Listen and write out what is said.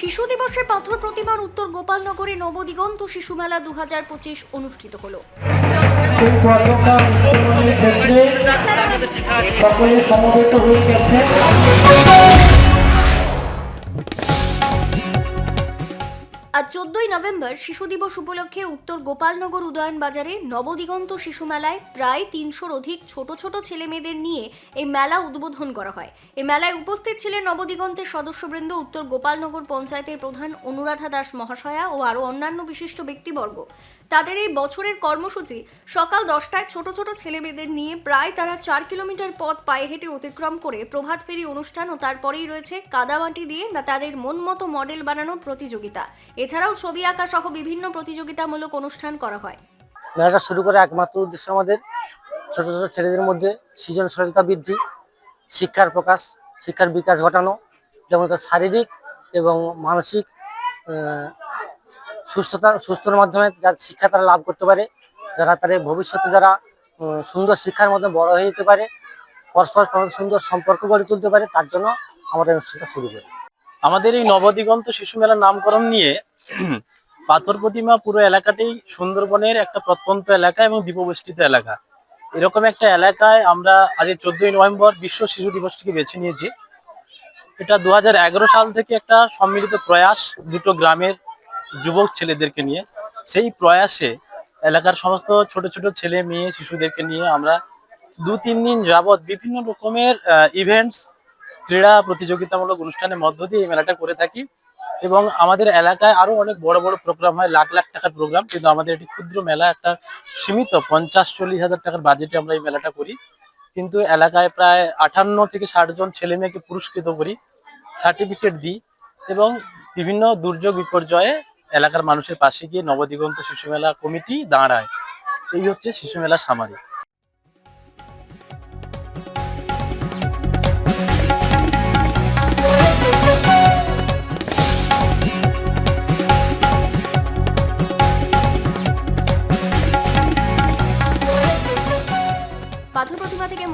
শিশু দিবসে পাথর প্রতিমার উত্তর গোপালনগরে নবদিগন্ত শিশু মেলা দু হাজার পঁচিশ অনুষ্ঠিত হলো। সকলে সমবেত হয়ে গেছে। আজ চোদ্দই নভেম্বর শিশু দিবস উপলক্ষে উত্তর গোপালনগর উদয়ন বাজারে নবদিগন্ত শিশু মেলায় প্রায় তিনশোর অধিক ছোট ছোট ছেলে মেয়েদের নিয়ে এই মেলা উদ্বোধন করা হয়। এই মেলায় উপস্থিত ছিলেন নবদিগন্তের সদস্যবৃন্দ, উত্তর গোপালনগর পঞ্চায়েতের প্রধান অনুরাধা দাস মহাশয়া ও আরও অন্যান্য বিশিষ্ট ব্যক্তিবর্গ। তাদের এই বছরের কর্মসূচি, সকাল দশটায় ছোট ছোট ছেলেমেয়েদের নিয়ে প্রায় তারা চার কিলোমিটার পথ পায়ে হেঁটে অতিক্রম করে প্রভাত ফেরি অনুষ্ঠান ও তারপরেই রয়েছে কাদামাটি দিয়ে তাদের মন মতো মডেল বানানোর প্রতিযোগিতা। এছাড়াও ছবি আঁকা সহ বিভিন্ন প্রতিযোগিতামূলক অনুষ্ঠান করা হয়। মেলাটা শুরু করে একমাত্র উদ্দেশ্য আমাদের ছোট ছোট ছেলেদের মধ্যে সৃজনশীলতা বৃদ্ধি শিক্ষার প্রকাশ শিক্ষার বিকাশ ঘটানো যেমন তার শারীরিক এবং মানসিক সুস্থতা সুস্থর মাধ্যমে যার শিক্ষা তারা লাভ করতে পারে যারা তাদের ভবিষ্যতে যারা সুন্দর শিক্ষার মধ্যে বড় হয়ে যেতে পারে পরস্পর সুন্দর সম্পর্ক গড়ে তুলতে পারে তার জন্য আমাদের অনুষ্ঠানটা শুরু করি। আমাদের এই নবদিগন্ত শিশু মেলার নামকরণ নিয়ে পাথর প্রতিমা পুরো এলাকাতেই সুন্দরবনের একটা প্রত্যন্ত এলাকা এবং দ্বীপবেষ্টিত এলাকা। এরকম একটা এলাকায় আমরা আজ চোদ্দই নভেম্বর বিশ্ব শিশু দিবসটিকে বেছে নিয়েছি। এটা দুহাজার এগারো সাল থেকে একটা সম্মিলিত প্রয়াস দুটো গ্রামের যুবক ছেলেদেরকে নিয়ে। সেই প্রয়াসে এলাকার সমস্ত ছোট ছোট ছেলে মেয়ে শিশুদেরকে নিয়ে আমরা দু তিন দিন যাবৎ বিভিন্ন রকমের ইভেন্টস ক্রীড়া প্রতিযোগিতামূলক অনুষ্ঠানের মধ্য দিয়ে এই মেলাটা করে থাকি। এবং আমাদের এলাকায় আরও অনেক বড় বড় প্রোগ্রাম হয়, লাখ লাখ টাকার প্রোগ্রাম কিন্তু আমাদের একটি ক্ষুদ্র মেলা, একটা সীমিত, পঞ্চাশ চল্লিশ হাজার টাকার বাজেটে আমরা এই মেলাটা করি। কিন্তু এলাকায় প্রায় আটান্ন থেকে ষাট জন ছেলে মেয়েকে পুরস্কৃত করি সার্টিফিকেট দিই এবং বিভিন্ন দুর্যোগ বিপর্যয়ে এলাকার মানুষের পাশে গিয়ে নবদিগন্ত শিশু মেলা কমিটি দাঁড়ায়। এই হচ্ছে শিশু মেলা সামারি